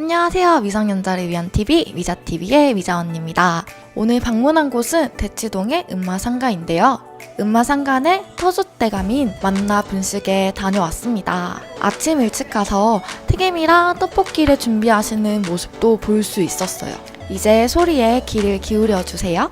안녕하세요. 미성년자를 위한 TV, 미자TV의 미자 언니입니다. 오늘 방문한 곳은 대치동의 음마상가인데요. 음마상가의 터줏대감인 만나 분식에 다녀왔습니다. 아침 일찍 가서 튀김이랑 떡볶이를 준비하시는 모습도 볼 수 있었어요. 이제 소리에 귀를 기울여 주세요.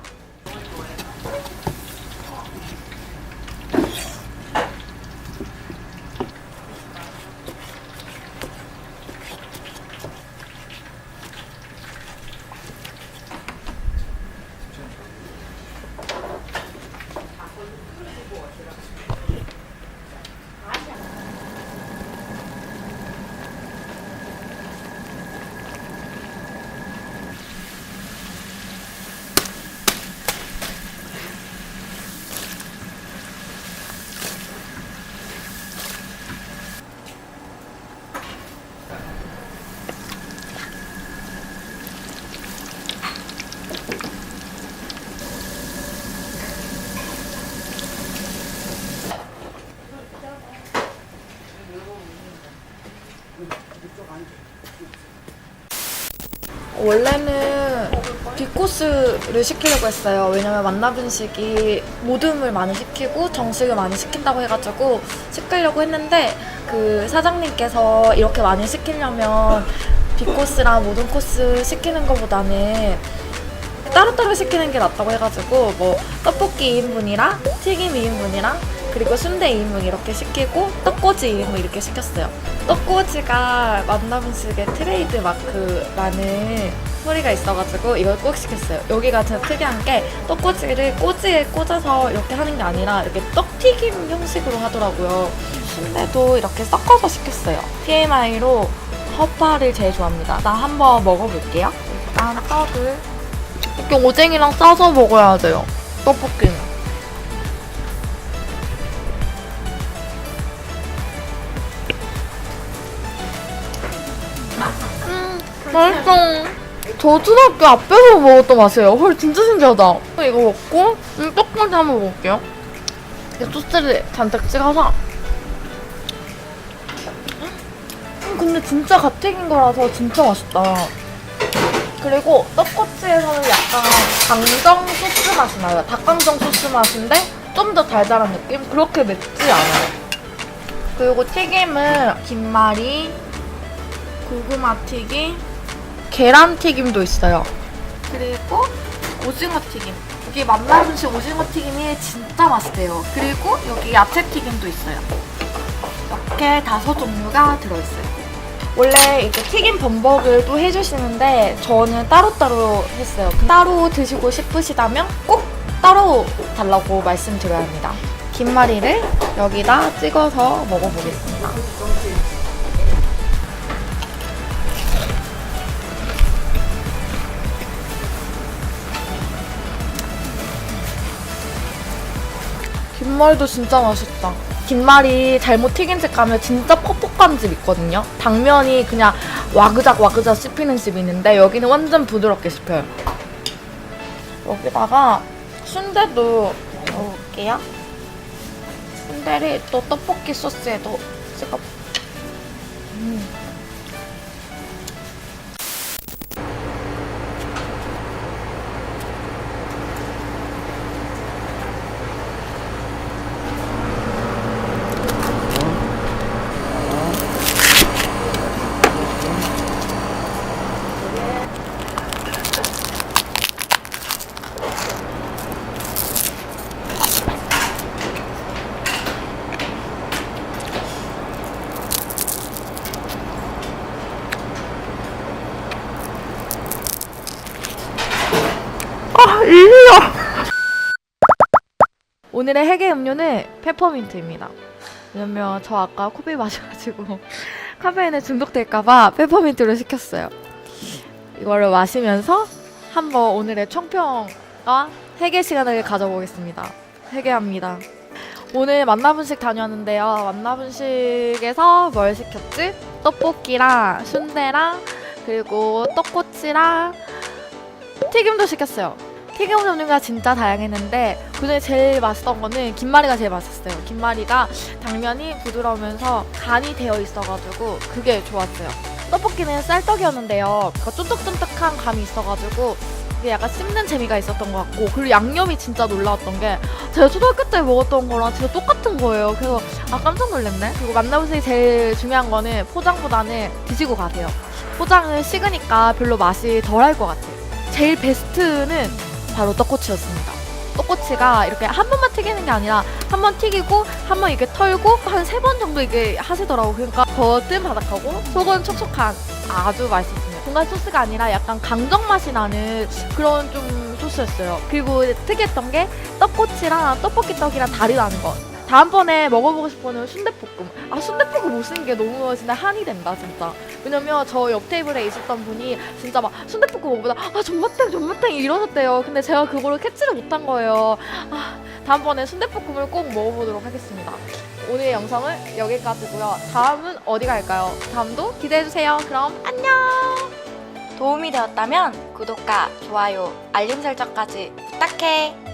원래는 뒷코스를 시키려고 했어요. 왜냐면 만나분식이 모듬을 많이 시키고 정식을 많이 시킨다고 해가지고 시키려고 했는데 그 사장님께서 이렇게 많이 시키려면 뒷코스랑 모든 코스 시키는 것보다는 따로따로 시키는 게 낫다고 해가지고 뭐 떡볶이 2인분이랑 튀김 2인분이랑 그리고 순대 2인분 이렇게 시키고 떡꼬치 2인분 이렇게 시켰어요. 떡꼬치가 만나분식의 트레이드 마크라는 소리가 있어가지고 이걸 꼭 시켰어요. 여기가 진짜 특이한 게 떡꼬치를 꼬지에 꽂아서 이렇게 하는 게 아니라 이렇게 떡튀김 형식으로 하더라고요. 순대도 이렇게 섞어서 시켰어요. TMI로 허파를 제일 좋아합니다. 나 한번 먹어볼게요. 일단 떡을 이렇게 오뎅이랑 싸서 먹어야 돼요. 떡볶이는. 맛있어. 저 초등학교 앞에서 먹었던 맛이에요. 헐, 진짜 신기하다. 이거 먹고, 음, 떡볶이 한번 먹을게요. 이 소스를 잔뜩 찍어서. 음, 근데 진짜 갓튀긴 거라서 진짜 맛있다. 그리고 떡꼬치에서는 약간 강정 소스 맛이 나요. 닭강정 소스 맛인데 좀 더 달달한 느낌? 그렇게 맵지 않아요. 그리고 튀김은 김말이, 고구마 튀김, 계란 튀김도 있어요. 그리고 오징어 튀김. 여기 만나분식 오징어 튀김이 진짜 맛있대요. 그리고 여기 야채 튀김도 있어요. 이렇게 다섯 종류가 들어있어요. 원래 이렇게 튀김 범벅을 또 해주시는데 저는 따로따로 했어요. 따로 드시고 싶으시다면 꼭 따로 달라고 말씀드려야 합니다. 김말이를 여기다 찍어서 먹어보겠습니다. 김말이도 진짜 맛있다. 김말이 잘못 튀긴 집 가면 진짜 퍽퍽한 집 있거든요. 당면이 그냥 와그작 와그작 씹히는 집이 있는데 여기는 완전 부드럽게 씹혀요. 여기다가 순대도 넣어볼게요. 순대를 또 떡볶이 소스에 도 찍어. 음. 오늘의 해계 음료는 페퍼민트입니다. 왜냐면 저 아까 커피 마셔가지고 카페인에 중독될까봐 페퍼민트를 시켰어요. 이거를 마시면서 한번 오늘의 총평과 해계 시간을 가져보겠습니다. 해계합니다. 오늘 만나분식 다녀왔는데요. 만나분식에서 뭘 시켰지? 떡볶이랑 순대랑 그리고 떡꼬치랑 튀김도 시켰어요. 튀김 종류가 진짜 다양했는데 그중에 제일 맛있던 거는 김말이가 제일 맛있었어요. 김말이가 당면이 부드러우면서 간이 되어 있어가지고 그게 좋았어요. 떡볶이는 쌀떡이었는데요. 그 쫀득쫀득한 감이 있어가지고 이게 약간 씹는 재미가 있었던 것 같고 그리고 양념이 진짜 놀라웠던 게 제가 초등학교 때 먹었던 거랑 진짜 똑같은 거예요. 그래서 아 깜짝 놀랐네. 그리고 만나보세요 제일 중요한 거는 포장보다는 드시고 가세요. 포장은 식으니까 별로 맛이 덜할 것 같아요. 제일 베스트는 바로 떡꼬치였습니다. 떡꼬치가 이렇게 한 번만 튀기는 게 아니라 한 번 튀기고 한 번 이렇게 털고 한 세 번 정도 이게 하시더라고. 그러니까 겉은 바삭하고 속은 촉촉한 아주 맛있었습니다. 공간 소스가 아니라 약간 강정 맛이 나는 그런 좀 소스였어요. 그리고 특이했던 게 떡꼬치랑 떡볶이 떡이랑 다르다는 거. 다음번에 먹어보고 싶어는 순대볶음. 아 순대볶음 못 쓰는 게 너무 진짜 한이 된다 진짜. 왜냐면 저 옆 테이블에 있었던 분이 진짜 막 순대볶음 먹보다 아 존맛탱 존맛탱 이러셨대요. 근데 제가 그거를 캐치를 못한 거예요. 아 다음번에 순대볶음을 꼭 먹어보도록 하겠습니다. 오늘 영상은 여기까지고요. 다음은 어디 갈까요? 다음도 기대해주세요. 그럼 안녕! 도움이 되었다면 구독과 좋아요, 알림 설정까지 부탁해.